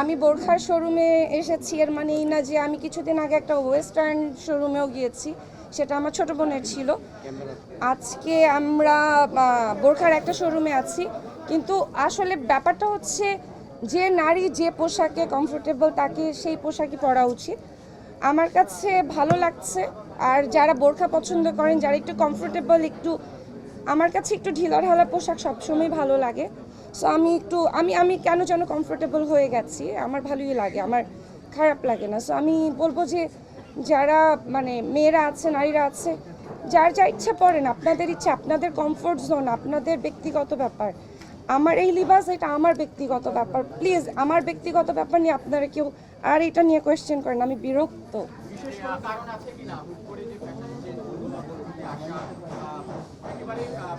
আমি বোরখার শোরুমে এসেছি, এর মানে এই না যে আমি কিছুদিন আগে একটা ওয়েস্টার্ন শোরুমেও গিয়েছি, সেটা আমার ছোট বোনের ছিল। আজকে আমরা বোরখার একটা শোরুমে আছি, কিন্তু আসলে ব্যাপারটা হচ্ছে যে নারী যে পোশাকে কমফোর্টেবল তাকে সেই পোশাকই পরা উচিত। আমার কাছে ভালো লাগছে, আর যারা বোরখা পছন্দ করেন, যারা একটু কমফোর্টেবল একটু, আমার কাছে একটু ঢিলাঢালা পোশাক সবসময় ভালো লাগে। সো আমি একটু, আমি আমি কেন যেন কমফোর্টেবল হয়ে গেছি? আমার ভালোই লাগে, আমার খারাপ লাগে না। সো আমি বলব যে, যারা মানে মেয়েরা আছে, নারীরা আছে, যার যা ইচ্ছা পড়েন, আপনাদের ইচ্ছা, আপনাদের কমফোর্ট জোন আপনাদের ব্যক্তিগত ব্যাপার। আমার এই লিবাস, এটা আমার ব্যক্তিগত ব্যাপার। প্লিজ আমার ব্যক্তিগত ব্যাপার নিয়ে আপনারা কেউ, আর এটা নিয়ে কোয়েশ্চেন করেন আমি বিরক্ত।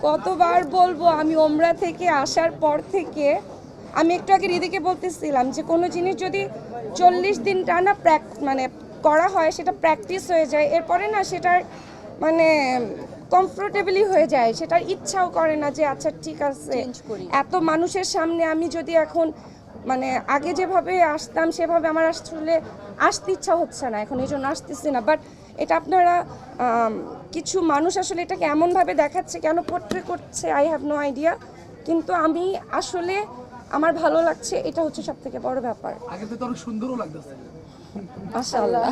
কতবার বলব আমি ওমরা থেকে আসার পর থেকে আমি একটু আগে রিদিকে বলতেছিলাম যে কোনো জিনিস যদি চল্লিশ দিন টানা প্র্যাক মানে করা হয় সেটা প্র্যাকটিস হয়ে যায়। এরপরে না সেটার মানে কমফোর্টেবলি হয়ে যায়। সেটার ইচ্ছাও করে না যে আচ্ছা ঠিক আছে। এত মানুষের সামনে আমি যদি এখন মানে আগে যেভাবে আসতাম সেভাবে আমার আসলে আসতে ইচ্ছা হচ্ছে না এখন এই জন্য আসতেছি না। বাট এটা আপনারা কিছু মানুষ আসলে এটাকে এমনভাবে দেখাচ্ছে কেন পোট্রে করছে আই হ্যাভ নো আইডিয়া কিন্তু আমি আসলে আমার ভালো লাগছে এটা হচ্ছে সব থেকে বড় ব্যাপার। আগে তো অনেক সুন্দরও লাগতেছে। মাশাআল্লাহ।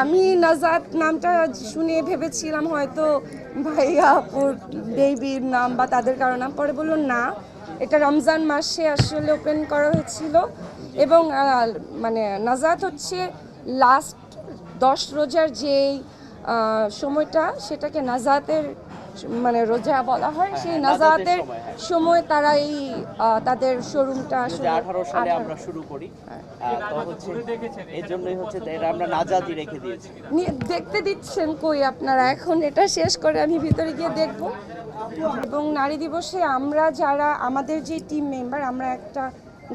আমি নাজাত নামটা শুনে ভেবেছিলাম হয়তো ভাইয়া আপুর বেবির নাম বা তাদের কারও নাম পরে বলল না। এটা রমজান মাসে আসলে ওপেন করা হয়েছিল এবং মানে নাজাত হচ্ছে লাস্ট দশ রোজার যেই সময়টা সেটাকে নাজাতের মানে রোজা বলা হয় সেই নাজাতের সময় তারা এই তাদের শোরুমটা আসলে আঠারো সালে আমরা শুরু করি আহ, তো হচ্ছে এই জন্যই হচ্ছে এটা আমরা নাজাদি রেখে দিয়েছি। নিয়ে দেখতে দিচ্ছেন কই আপনারা এখন এটা শেষ করে আমি ভিতরে গিয়ে দেখব। এবং নারী দিবসে আমরা যারা, আমাদের যে টিম মেম্বার আমরা একটা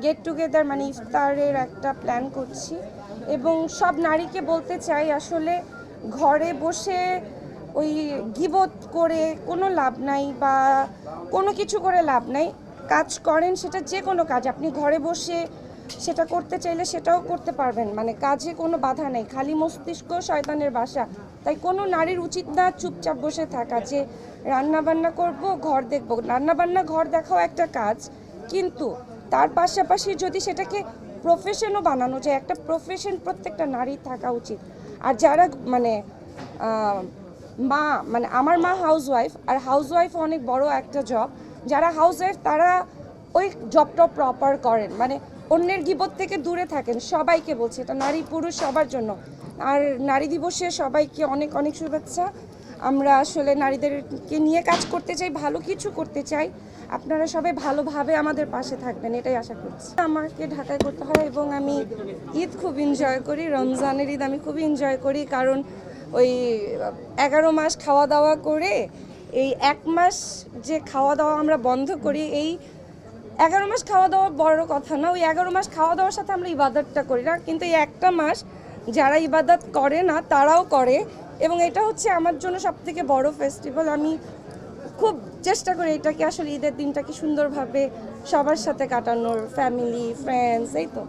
গেট টুগেদার মানে ইফতারের একটা প্ল্যান করছি। এবং সব নারীকে বলতে চাই, আসলে ঘরে বসে ওই গিবত করে কোনো লাভ নাই বা কোনো কিছু করে লাভ নাই। কাজ করেন সেটা যে কোনো কাজ। আপনি ঘরে বসে সেটা করতে চাইলে সেটাও করতে পারবেন। মানে কাজে কোনো বাধা নেই। খালি মস্তিষ্ক শয়তানের বাসা। তাই কোনো নারীর উচিত না চুপচাপ বসে থাকা যে রান্না বান্না করব, ঘর দেখব। রান্না বান্না ঘর দেখাও একটা কাজ। কিন্তু তার পাশাপাশি যদি সেটাকে প্রফেশনও বানানো যায়, একটা প্রফেশন প্রত্যেকটা নারী থাকা উচিত। আর যারা মানে মা মানে আমার মা হাউস ওয়াইফ আর হাউস ওয়াইফ অনেক বড় একটা জব যারা হাউস ওয়াইফ তারা ওই জবটা প্রপার করেন। মানে অন্যের গিবত থেকে দূরে থাকেন, সবাইকে বলছি, এটা নারী পুরুষ সবার জন্য। আর নারী দিবসে সবাইকে অনেক অনেক শুভেচ্ছা। আমরা আসলে নারীদেরকে নিয়ে কাজ করতে চাই, ভালো কিছু করতে চাই। আপনারা সবাই ভালোভাবে আমাদের পাশে থাকবেন, এটাই আশা করছি। আমাকে ঢাকায় করতে হয় এবং আমি ঈদ খুব এনজয় করি, রমজানের ঈদ আমি খুব এনজয় করি, কারণ ওই এগারো মাস খাওয়া দাওয়া করে, এই এক মাস যে খাওয়া দাওয়া আমরা বন্ধ করি, এই এগারো মাস খাওয়া দাওয়া বড় কথা না, ওই এগারো মাস খাওয়া দাওয়ার সাথে আমরা ইবাদতটা করি না, কিন্তু এই একটা মাস যারা ইবাদত করে না, তারাও করে এবং এটা হচ্ছে আমার জন্য সব থেকে বড় ফেস্টিভ্যাল আমি খুব চেষ্টা করি এটাকে আসলে ঈদের দিনটাকে সুন্দরভাবে সবার সাথে কাটানোর ফ্যামিলি ফ্রেন্ডস এই তো।